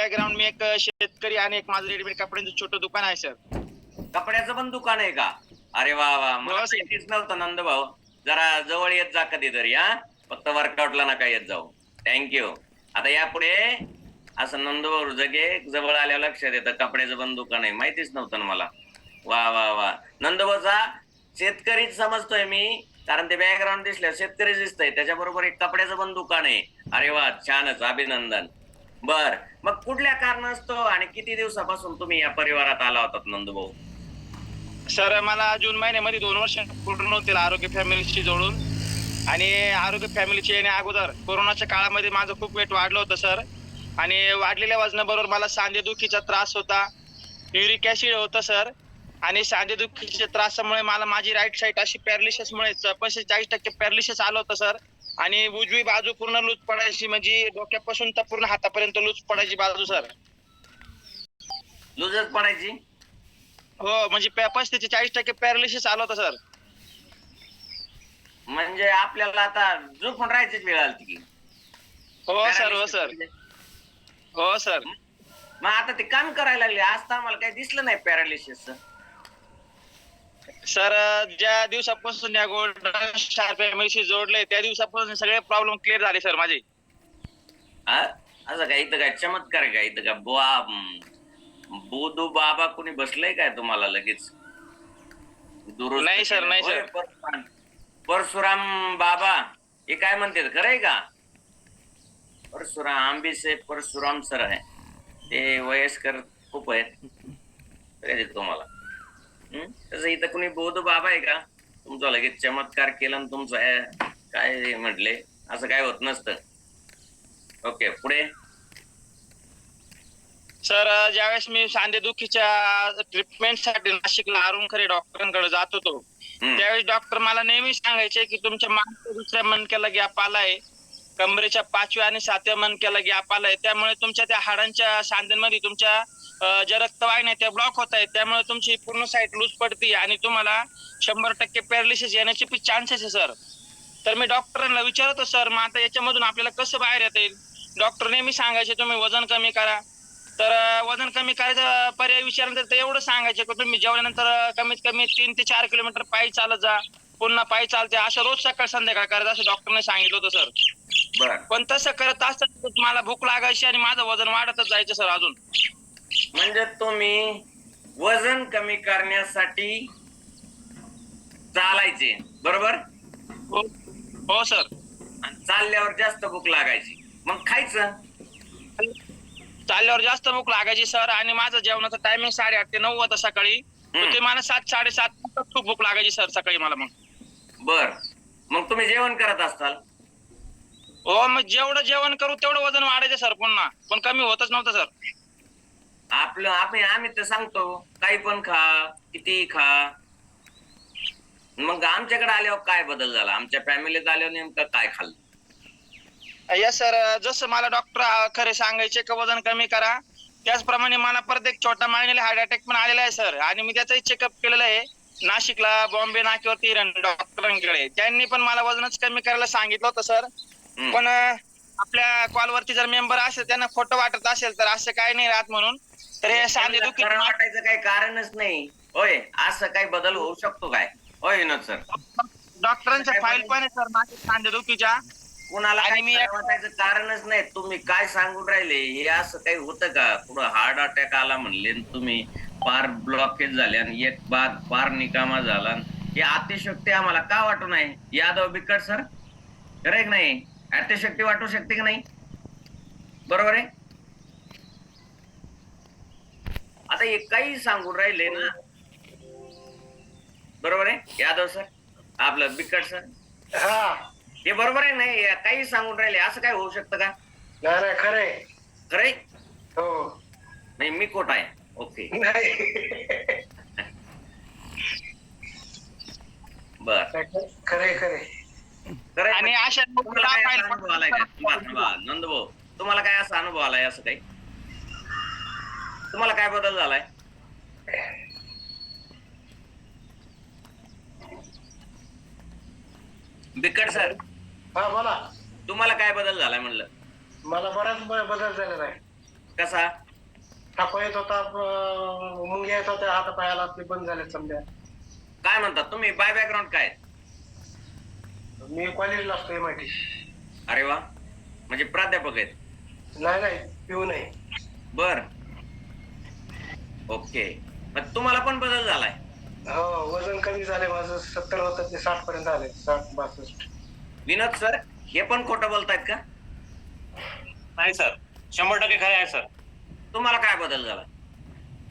Background मी एक शेतकरी आणि एक माझं रेडीमेड कपड्यांचं छोटं दुकान आहे सर कपड्याचं पण दुकान आहे का? अरे वा वा. मला हो, सर. माहितीच नव्हतं नंद भाऊ जरा जवळ येत जा कधीतरी हा. फक्त वर्कआउटला नका येत जाऊ. थँक्यू आता यापुढे असं नंदभाऊ जगे जवळ आल्यावर लक्षात येतं कपड्याचं पण दुकान आहे. माहितीच नव्हतं ना मला. वा वा वा. नंदभाऊचा शेतकरीच समजतोय मी कारण ते बॅकग्राऊंड दिसल्या शेतकरी दिसतंय. त्याच्याबरोबर एक कपड्याचं पण दुकान आहे. अरे वा छानच. अभिनंदन. बर. मग कुठल्या कारणास्तव आणि किती दिवसापासून तुम्ही या परिवारात आला होतात नंदूभाऊ? सर मला जून महिन्यामध्ये दोन वर्ष पूर्ण होतील आरोग्य फॅमिलीशी जोडून. आणि आरोग्य फॅमिलीची येण्या अगोदर कोरोनाच्या काळामध्ये माझं खूप वेट वाढलं होतं सर. आणि वाढलेल्या वजनाबरोबर मला सांधेदुखीचा त्रास होता. युरिक ऍसिड होतं सर. आणि सांधेदुखीच्या त्रासामुळे मला माझी राईट साईड अशी पॅरालिसिसमुळे पंचेचाळीस टक्के पॅरालिसिस आलं होतं सर. आणि उजवी बाजू पूर्ण लूज पडायची म्हणजे डोक्यापासून तर पूर्ण हातापर्यंत लूज पडायची बाजू सर. लुजच पडायची? हो म्हणजे पस्तीस ते चाळीस टक्के पॅरालिसिस आलं होतं सर. म्हणजे आपल्याला आता झोपून राहायचीच वेळ आली की. हो सर हो सर. हो सर. मग आता ते काम करायला लागले. आज तर आम्हाला काही दिसलं नाही पॅरालिसिस सर ज्या दिवसापासून या स्टार फॅमिलीशी जोडले त्या दिवसापासून सगळे प्रॉब्लेम क्लिअर झाले सर माझे. असं काय इथं काय चमत्कार आहे का? इथं काय बुवा बोधू बाबा कोणी बसलंय काय तुम्हाला लगेच? दुरुस्त नाही सर, केलं? नाही होय, सर. परशुराम परशुराम बाबा हे काय म्हणते खरंय का? परशुराम आंबीसे परशुराम सर आहे. ते वयस्कर खूप आहेत. तुम्हाला? तसं इथं कुणी बौद्ध बाबा आहे का? तुमचा लगेच चमत्कार केला आणि तुमचं हे काय म्हटले. असं काय होत नसतं. ओके पुढे? सर ज्यावेळेस मी सांधेदुखीच्या ट्रीटमेंटसाठी नाशिकला अरुण खरे डॉक्टरांकडे जात होतो. त्यावेळेस डॉक्टर मला नेहमी सांगायचे की तुमच्या मागच्या दुसऱ्या मणक्याला गॅप आलाय. कमरेच्या पाचव्या आणि सातव्या मणक्याला गॅप आलाय त्यामुळे तुमच्या त्या हाडांच्या सांध्यांमध्ये तुमच्या ज्या रक्तवाहिन्या त्या ब्लॉक होत आहेत. त्यामुळे तुमची पूर्ण साईट लूज पडते आणि तुम्हाला शंभर टक्के पॅरालिसिस येण्याचे चान्सेस आहे सर तर मी डॉक्टरांना विचारतो सर मग आता याच्यामधून आपल्याला कसं बाहेर येता येईल? डॉक्टर नेहमी सांगायचे तुम्ही वजन कमी करा. तर वजन कमी करायचा पर्याय विचारल्यानंतर ते एवढं सांगायचे की तुम्ही जेवल्यानंतर कमीत कमी तीन ते चार किलोमीटर पायी चालत जा. पुन्हा पायी चालते. असं रोज सकाळ संध्याकाळ करायचं असं डॉक्टरने सांगितलं होतं सर बर. पण तसं करत असताना मला भूक लागायची आणि माझं वजन वाढतच जायचं सर अजून. म्हणजे तुम्ही वजन कमी करण्यासाठी चालायचे बरोबर? हो हो सर. आणि चालल्यावर जास्त भूक लागायची. मग खायचं? चालल्यावर जास्त भूक लागायची सर आणि माझं जेवणाचं टायमिंग साडेआठ ते नऊ होतं सकाळी. तर ते मला सात साडेसात खूप भूक लागायची सर सकाळी मला मग. बर. मग तुम्ही जेवण करत असताल? हो मग जेवढं जेवण करू तेवढं वजन वाढायचं सर पुन्हा. पण कमी होतच नव्हतं सर. आपलं आम्ही आम्ही तर सांगतो काही पण खा किती खा. मग आमच्याकडे आल्यावर काय बदल झाला? आमच्या फॅमिलीत आल्यावर नेमकं काय खाल्लं? यस सर जसं मला डॉक्टर खरे सांगायचे की वजन कमी करा त्याचप्रमाणे मला परत एक छोटा मायनेला हार्ट अटॅक पण आलेला आहे सर. आणि मी त्याचाही चेकअप केलेलं आहे. नाशिकला बॉम्बे नाक्यावरती डॉक्टरांकडे त्यांनी पण मला वजनच कमी करायला सांगितलं होतं सर. पण आपल्या कॉलवरती जर मेंबर असेल त्यांना खोटं वाटत असेल तर असं काही नाही राहत म्हणून. तर हे सांधे दुखी वाटायचं काही कारणच नाही. होय असं काही बदल होऊ शकतो काय? होय विनोद सर. डॉक्टरांच्या फाईल पण आहे सर माझ्या सांधे दुखीच्या. कुणाला आणि काही मी वाटायचं कारणच नाही. तुम्ही काय सांगून राहिले? हे असं काही होतं का? पुढं हार्ट अटॅक आला म्हणले आणि तुम्ही पार ब्लॉकेज झाले आणि एक बाद पार निकामा झाला हे अतिशक्ती आम्हाला का वाटू नाही यादव बिकट सर. खरं आहे की नाही? अतिशक्ती वाटू शकते की नाही? बरोबर आहे? आता हे काही सांगून राहिले ना. बरोबर आहे? यादव सर आपलं बिकट सर. हा. बरोबर आहे नाही काही सांगून राहिले. असं काय होऊ शकतं का? नाही खरे खरंय. हो. नाही मी कोट आहे. ओके. नाही. बर. खरे खरे आणि अशा तुम्हाला काय फाईल असा अनुभव आलाय का? थांबा, थांबा. नंदभाऊ तुम्हाला काय असा अनुभव आलाय असं काही? तुम्हाला काय बदल झालाय? बिकट सर. हा बोला. तुम्हाला काय बदल झालाय म्हणलं? मला बराच ब- बदल झालेला आहे. कसा? टाको येत होता अं, मुंग्या येत होत्या हाता पायाला ते बंद झाले समजा. काय म्हणतात तुम्ही बाय बॅकग्राऊंड काय? मी कॉलेजला असतो एम आय टी अरे वा. म्हणजे प्राध्यापक आहेत? नाही नाही पिऊ नाही. बर. ओके. मग तुम्हाला पण बदल झालाय? हो वजन कमी झाले माझं. सत्तर होतं ते साठ पर्यंत आले साठ बासष्ट. विनोद सर हे पण खोटं बोलतायत का? नाही सर. शंभर टक्के खरे आहे सर. तुम्हाला काय बदल झाला?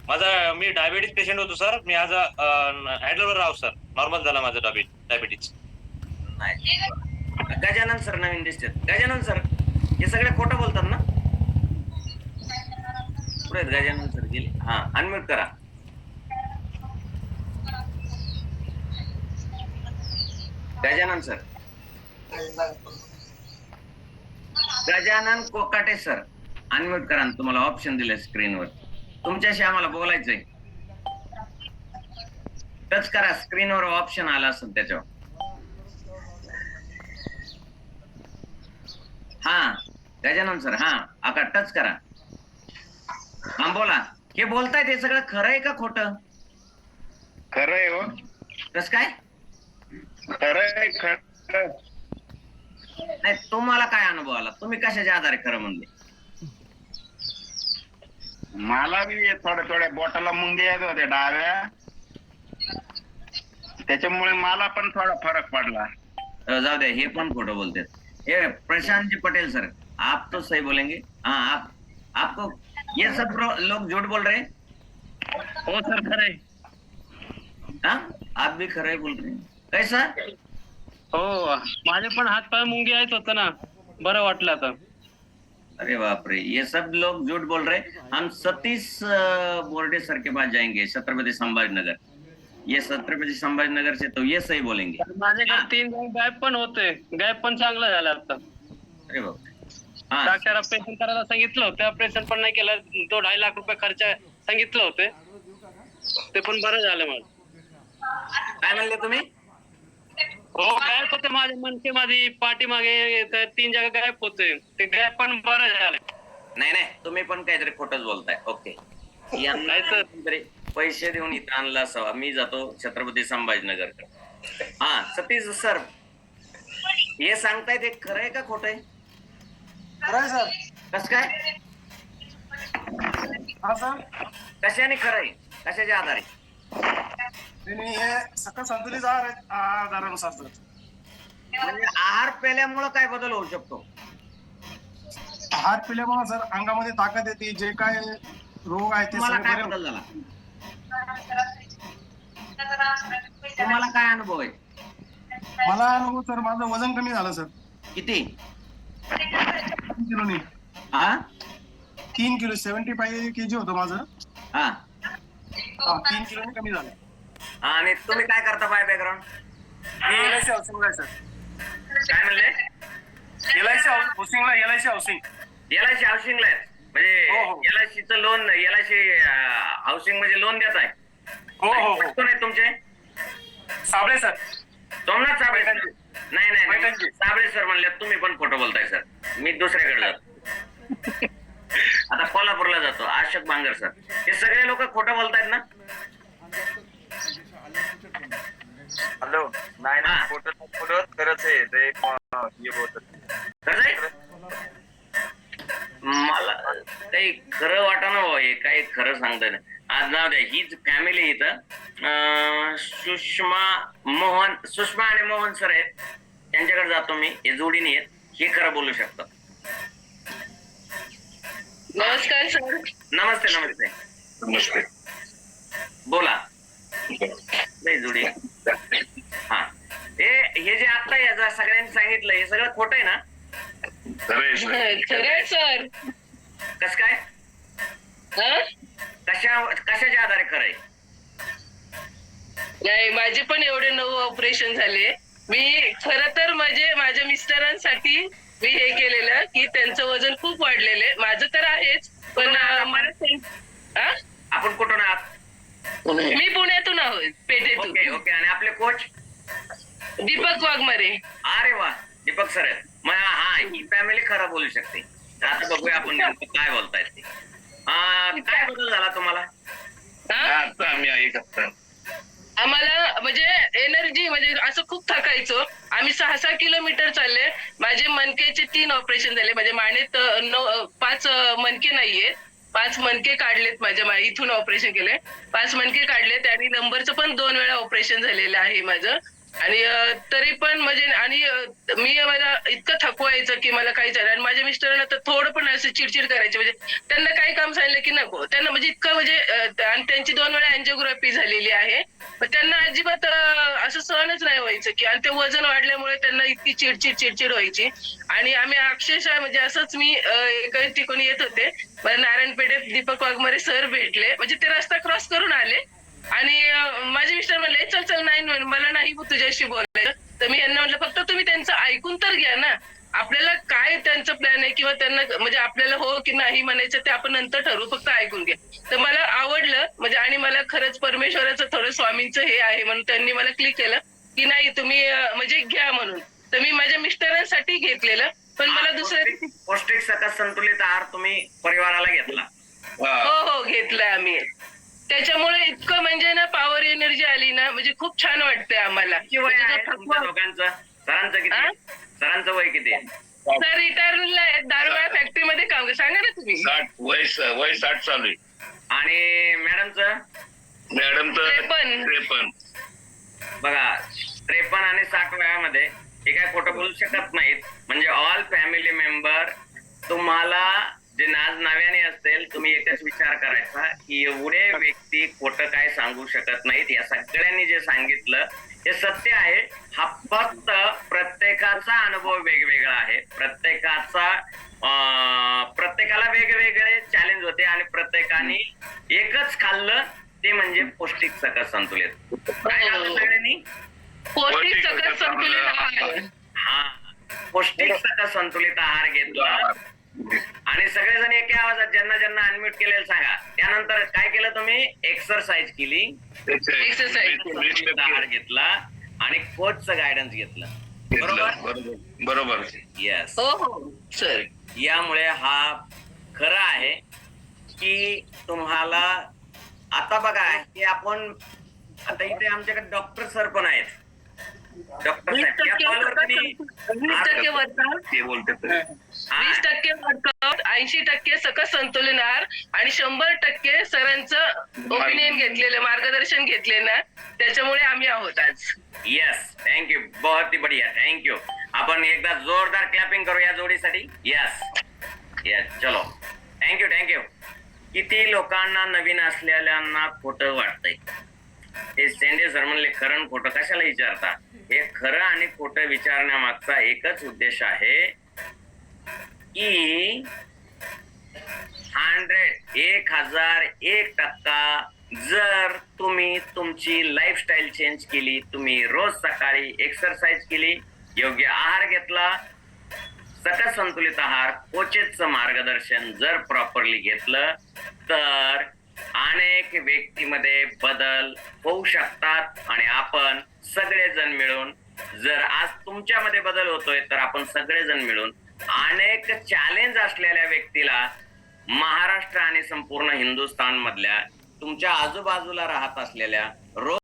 माझा मी डायबिटीज पेशंट होतो सर. मी आज हँडलवर राहू सर. नॉर्मल झाला माझं डायबिटीज नाही. गजानन सर नवीन दिसतात. गजानन सर हे सगळे खोटं बोलतात ना? पुढे गजानन सर गेले. हा अनम्यूट करा. Gajanan sir. Gajanan Kokate sir. Unmute करा तुम्हाला ऑप्शन दिले स्क्रीनवर तुमच्याशी आम्हाला बोलायचंय. टच करा स्क्रीनवर ऑप्शन आला असेल त्याच्यावर. हा गजानन सर हा आका टच करा. हा बोला. हे बोलताय ते सगळं खरं आहे का खोट? खरंय हो. कस काय? खरंय खरं नाही तुम्हाला काय अनुभव आला? तुम्ही कशाच्या आधारे खरं म्हणले? मला बी थोड्या थोड्या बोटाला मुंग्या येत होत्या डाव्या. त्याच्यामुळे मला पण थोडा फरक पडला. जाऊ द्या हे पण खोटं बोलते हे प्रशांत जी पटेल सर आप तो सही बोलेंगे हाँ आप आपको ये सब लोग झूठ बोल रहे हैं? हो सर खरंय हाँ आप भी खरं बोल रहे हैं. कैसा हो माझे पण हात पाय मुंगे आहेत होतं ना बरं वाटलं आता अरे बाप रे ये सब लोग झूठ बोल रहे। हम सतीश बोर्डे सर के पास जाएंगे छत्रपति संभाजीनगर ये छत्रपति संभाजीनगर से तो ये सही बोलेंगे माझ्याकडे तीन गायब पण होते. गायब पण चांगलं झालं आता. अरे बाप रे. हाँ. डॉक्टर ऑपरेशन करायला सांगितलं होतं. ऑपरेशन पण नाही केलं. तो ढाई लाख रुपये खर्च सांगितलं होते. ते पण बरं झालं मग काय म्हणले तुम्ही? हो गायब होते माझे. मनके माझी पाठीमागे त्या तीन जागा गायब होते. ते गायब पण बरं झालं. नाही नाही. तुम्ही पण काहीतरी खोटच बोलताय. ओके. यांना नाही सर. काहीतरी पैसे देऊन इथं आणला असावा. मी जातो छत्रपती संभाजीनगर हा सतीश सर हे सांगताय ते खरं आहे का खोट आहे? खरंय सर. कस काय? हा सर. कशाने खरं आहे? कशाच्या आधारे? त्यांनी हे सकल संतुलित आहार आहेत आहारानुसार सर. म्हणजे आहार पेल्यामुळं काय बदल होऊ शकतो? आहार पिल्यामुळे सर अंगामध्ये ताकद येते. जे काय रोग आहे ते तुम्हाला सगळे काय बरे बदल झाला? तुम्हाला काय अनुभव आहे? मला अनुभव सर माझं वजन कमी झालं सर. किती? तीन किलोनी. हा? तीन kilo seventy five K G होतं माझं. हा. हा, तीन किलोनी कमी झालं. आणि तुम्ही काय करता बाय बॅकग्राऊंड मी एल आय सी हाऊसिंगला आहे सर. काय म्हणले? L I C हाऊसिंगला L I C housing. LIC हाऊसिंगला आहे? म्हणजे हो, हो. एलआयसीचं लोन एलआयसी हाऊसिंग म्हणजे लोन देत आहे. हो हो हो. कोण आहे तुमचे? साबळे सर. सोमनाथ साबळे सर. नाही नाही, नाही. पैठणचे. साबळे सर म्हणले तुम्ही पण खोटं बोलताय सर. मी दुसऱ्याकडे जातो. आता कोल्हापूरला जातो आशक बांगर सर. हे सगळे लोक खोटं बोलतायत ना? हॅलो. नाही हा. नाही फोटो फोटो खरंच आहे. ते एक अं, हे होत कसं आहे? मला काही खरं वाटा ना हे काही खरं सांगता नाही. आज नाव द्या हीच फॅमिली इथं. अं, सुषमा मोहन सुषमा आणि मोहन सर आहेत. त्यांच्याकडे जातो मी हे जोडीने आहेत. हे खरं बोलू शकतात. नमस्कार सर नमस्ते नमस्ते. नमस्ते. बोला. नाही जोडी. हा. हे हे जे आता सगळ्यांनी सांगितलं हे सगळं खोटं आहे ना? खरंय सर खरंय सर. कस काय? हं? कशा कशाच्या आधारे खरं आहे? नाही माझे पण एवढे नऊ ऑपरेशन झाले. मी खर तर म्हणजे माझ्या मिस्टरांसाठी मी हे केलेलं की त्यांचं वजन खूप वाढलेलं आहे. माझं तर आहेच पण हं? आपण कुठून आहात? मी पुण्यातून आहोत ओके पेठेतून. ओके आणि आपले कोच दीपक वाघमारे. अरे वा दीपक सर. आहेत मग हा ही फॅमिली खरं बोलू शकते. आता बघूया आपण नेमकं काय बोलतायत ते. काय बदल झाला तुम्हाला? हा? आता आम्ही ऐकत आम्हाला म्हणजे एनर्जी म्हणजे असं खूप थकायचो. आम्ही सहा सहा किलोमीटर चालले. माझे मणकेचे तीन ऑपरेशन झाले. माझ्या मानेत अं, नऊ अं, पाच अं, मणके नाहीये. पाच मणके काढलेत माझ्या मा- इथून ऑपरेशन केले. पाच मणके काढलेत आणि नंबरचं पण दोन वेळा ऑपरेशन झालेलं आहे माझं. आणि तरी पण म्हणजे आणि मी मला इतकं थकवायचं की मला काही झालं आणि माझ्या मिस्टरांना तर थोडं पण असं चिडचिड करायचे. म्हणजे त्यांना काही काम सांगितलं की नको. त्यांना म्हणजे इतकं म्हणजे आणि त्यांची दोन वेळा अँजिओग्राफी झालेली आहे. पण त्यांना अजिबात असं सहनच नाही व्हायचं की आणि ते वजन वाढल्यामुळे त्यांना इतकी चिडचिड चिडचिड व्हायची. आणि आम्ही अक्षरशः म्हणजे असंच मी एका ठिकाणी येत होते. मला नारायण पेठेत दीपक वाघमारे सर भेटले. म्हणजे ते रस्ता क्रॉस करून आले. माझे मिस्टर म्हणले चल चल नाही मला नाही तुझ्याशी बोलायचं. तर मी यांना म्हटलं फक्त तुम्ही त्यांचं ऐकून तर घ्या ना. आपल्याला काय त्यांचं प्लॅन आहे किंवा त्यांना म्हणजे आपल्याला हो की नाही म्हणायचं ते आपण नंतर ठरवू फक्त ऐकून घ्या. तर मला आवडलं म्हणजे आणि मला खरंच परमेश्वराचं थोडं स्वामींचं हे आहे म्हणून त्यांनी मला क्लिक केलं की नाही तुम्ही म्हणजे घ्या म्हणून. तर मी माझ्या मिस्टरांसाठी घेतलेलं पण मला पौष्टिक- पौष्टिक सकस संतुलित आहार तुम्ही परिवाराला घेतला. हो हो घेतलंय आम्ही. त्याच्यामुळे इतकं म्हणजे ना पॉवर एनर्जी आली ना म्हणजे खूप छान वाटतंय आम्हाला. म्हणजे तुमच्या सरांचं आ? किती सरांचं वय किती आहे? सर रिटायरला आहेत दारुगोळा फॅक्टरीमध्ये काम करतात. सांगा ना तुम्ही. साठ वय वय साठ चालू आहे. आणि मॅडमचं? मॅडम तर त्रेपन्न. त्रेपन्न. बघा त्रेपन्न आणि साठ वयामध्ये हे काय खोटं बोलू शकत नाहीत. म्हणजे ऑल फॅमिली मेंबर तुम्हाला जे नाज नव्याने असतील तुम्ही एकच विचार करायचा की एवढे व्यक्ती खोटं काय सांगू शकत नाहीत. या सगळ्यांनी जे सांगितलं हे सत्य आहे. हा फक्त प्रत्येकाचा अनुभव वेगवेगळा आहे. प्रत्येकाचा प्रत्येकाला वेगवेगळे चॅलेंज होते आणि प्रत्येकाने एकच खाल्लं ते म्हणजे पौष्टिक सकस संतुलित. काय सगळ्यांनी? पौष्टिक सकस संतुलित आहार. हा पौष्टिक सकस संतुलित आहार घेतला. आणि सगळेजण एका आवाजात ज्यांना ज्यांना अनम्यूट केलेलं सांगा. त्यानंतर काय केलं तुम्ही? एक्सरसाइज केली. आहार घेतला आणि कोचचं गायडन्स घेतलं. बरोबर? बरोबर. बरोबर. येस हो हो. सर यामुळे हा खरं आहे की तुम्हाला आता बघा की आपण आता इथे आमच्याकडे डॉक्टर सर पण आहेत. वीस टक्के वर्कआउट. ऐंशी टक्के सकस संतुलन आहार आणि शंभर टक्के सरांचं ओपिनियन घेतलेलं मार्गदर्शन घेतले ना त्याच्यामुळे आम्ही आहोत आज. येस थँक्यू बहुत ही बढिया थँक्यू आपण एकदा जोरदार क्लॅपिंग करू या जोडीसाठी. येस येस चलो. थँक्यू थँक्यू किती लोकांना नवीन असलेल्यांना खोटं वाटतंय? हे सेंडे सर म्हणले खरं आणि खोटं कशाला विचारता? हे खरं आणि खोटं विचारण्यामागचा एकच उद्देश आहे की हंड्रेड एक हजार एक टक्का जर तुम्ही तुमची लाईफस्टाईल चेंज केली तुम्ही रोज सकाळी एक्सरसाइज केली योग्य आहार घेतला सकस संतुलित आहार कोचेचं मार्गदर्शन जर प्रॉपरली घेतलं तर अनेक व्यक्तीमध्ये बदल होऊ शकतात आणि आपण सगळेजण मिळून जर आज तुमच्यामध्ये बदल होतोय तर आपण सगळेजण मिळून अनेक चॅलेंज असलेल्या व्यक्तीला महाराष्ट्र आणि संपूर्ण हिंदुस्थान मधल्या तुमच्या आजूबाजूला राहत असलेल्या रोज